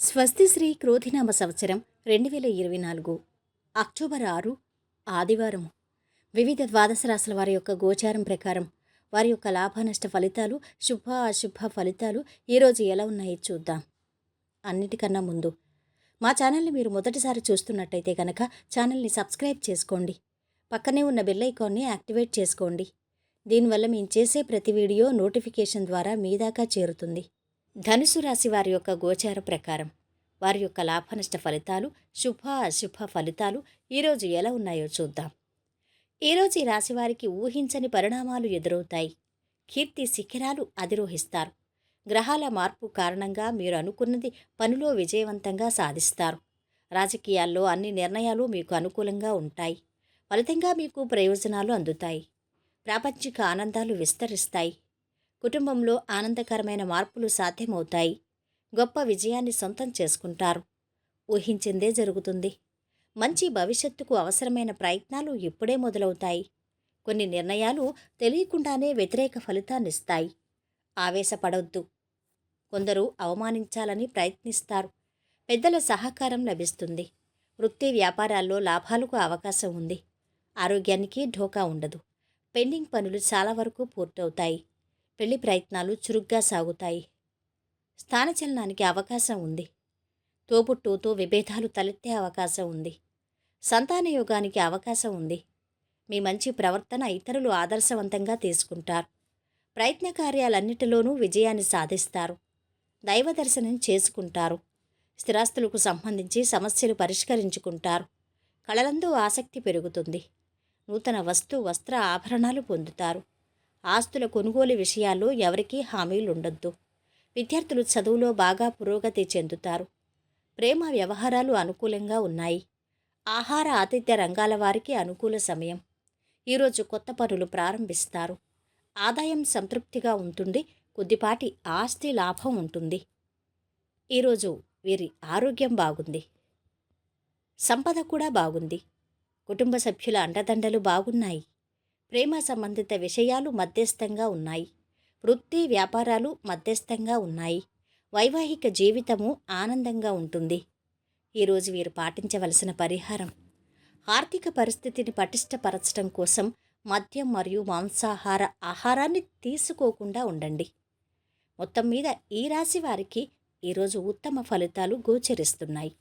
స్వస్తి శ్రీ క్రోధినామ సంవత్సరం రెండు వేల ఇరవై నాలుగు అక్టోబర్ ఆరు ఆదివారం వివిధ ద్వాదశ రాశుల వారి యొక్క గోచారం ప్రకారం వారి యొక్క లాభనష్ట ఫలితాలు శుభ అశుభ ఫలితాలు ఈరోజు ఎలా ఉన్నాయో చూద్దాం. అన్నిటికన్నా ముందు మా ఛానల్ని మీరు మొదటిసారి చూస్తున్నట్టయితే కనుక ఛానల్ని సబ్స్క్రైబ్ చేసుకోండి. పక్కనే ఉన్న బెల్ ఐకాన్ని యాక్టివేట్ చేసుకోండి. దీనివల్ల మేము చేసే ప్రతి వీడియో నోటిఫికేషన్ ద్వారా మీ దాకా చేరుతుంది. ధనుసు రాశి వారి యొక్క గోచార ప్రకారం వారి యొక్క లాభనష్ట ఫలితాలు శుభ అశుభ ఫలితాలు ఈరోజు ఎలా ఉన్నాయో చూద్దాం. ఈరోజు ఈ రాశి వారికి ఊహించని పరిణామాలు ఎదురవుతాయి. కీర్తి శిఖరాలు అధిరోహిస్తారు. గ్రహాల మార్పు కారణంగా మీరు అనుకున్నది పనిలో విజయవంతంగా సాధిస్తారు. రాజకీయాల్లో అన్ని నిర్ణయాలు మీకు అనుకూలంగా ఉంటాయి. ఫలితంగా మీకు ప్రయోజనాలు అందుతాయి. ప్రాపంచిక ఆనందాలు విస్తరిస్తాయి. కుటుంబంలో ఆనందకరమైన మార్పులు సాధ్యమవుతాయి. గొప్ప విజయాన్ని సొంతం చేసుకుంటారు. ఊహించిందే జరుగుతుంది. మంచి భవిష్యత్తుకు అవసరమైన ప్రయత్నాలు ఇప్పుడే మొదలవుతాయి. కొన్ని నిర్ణయాలు తెలియకుండానే వ్యతిరేక ఫలితాన్నిస్తాయి ఆవేశపడవద్దు కొందరు అవమానించాలని ప్రయత్నిస్తారు. పెద్దల సహకారం లభిస్తుంది. వృత్తి వ్యాపారాల్లో లాభాలకు అవకాశం ఉంది. ఆరోగ్యానికి ఢోకా ఉండదు. పెండింగ్ పనులు చాలా వరకు పూర్తవుతాయి. పెళ్ళి ప్రయత్నాలు చురుగ్గా సాగుతాయి. స్థానచలనానికి అవకాశం ఉంది. తోబుట్టుతో విభేదాలు తలెత్తే అవకాశం ఉంది. సంతాన యోగానికి అవకాశం ఉంది. మీ మంచి ప్రవర్తన ఇతరులు ఆదర్శవంతంగా తీసుకుంటారు. ప్రయత్న కార్యాలన్నిటిలోనూ విజయాన్ని సాధిస్తారు. దైవ దర్శనం చేసుకుంటారు. స్థిరాస్తులకు సంబంధించి సమస్యలు పరిష్కరించుకుంటారు. కళలందు ఆసక్తి పెరుగుతుంది. నూతన వస్తు వస్త్ర ఆభరణాలు పొందుతారు. ఆస్తుల కొనుగోలు విషయాల్లో ఎవరికీ హామీలుండొద్దు. విద్యార్థులు చదువులో బాగా పురోగతి చెందుతారు. ప్రేమ వ్యవహారాలు అనుకూలంగా ఉన్నాయి. ఆహార ఆతిథ్య రంగాల వారికి అనుకూల సమయం. ఈరోజు కొత్త పనులు ప్రారంభిస్తారు. ఆదాయం సంతృప్తిగా ఉంటుంది. కొద్దిపాటి ఆస్తి లాభం ఉంటుంది. ఈరోజు వీరి ఆరోగ్యం బాగుంది. సంపద కూడా బాగుంది. కుటుంబ సభ్యుల అండదండలు బాగున్నాయి. ప్రేమ సంబంధిత విషయాలు మధ్యస్థంగా ఉన్నాయి. వృత్తి వ్యాపారాలు మధ్యస్థంగా ఉన్నాయి. వైవాహిక జీవితము ఆనందంగా ఉంటుంది. ఈరోజు వీరు పాటించవలసిన పరిహారం. ఆర్థిక పరిస్థితిని పటిష్టపరచడం కోసం మద్యం మరియు మాంసాహార ఆహారాన్ని తీసుకోకుండా ఉండండి. మొత్తం మీద ఈ రాశి వారికి ఈరోజు ఉత్తమ ఫలితాలు గోచరిస్తున్నాయి.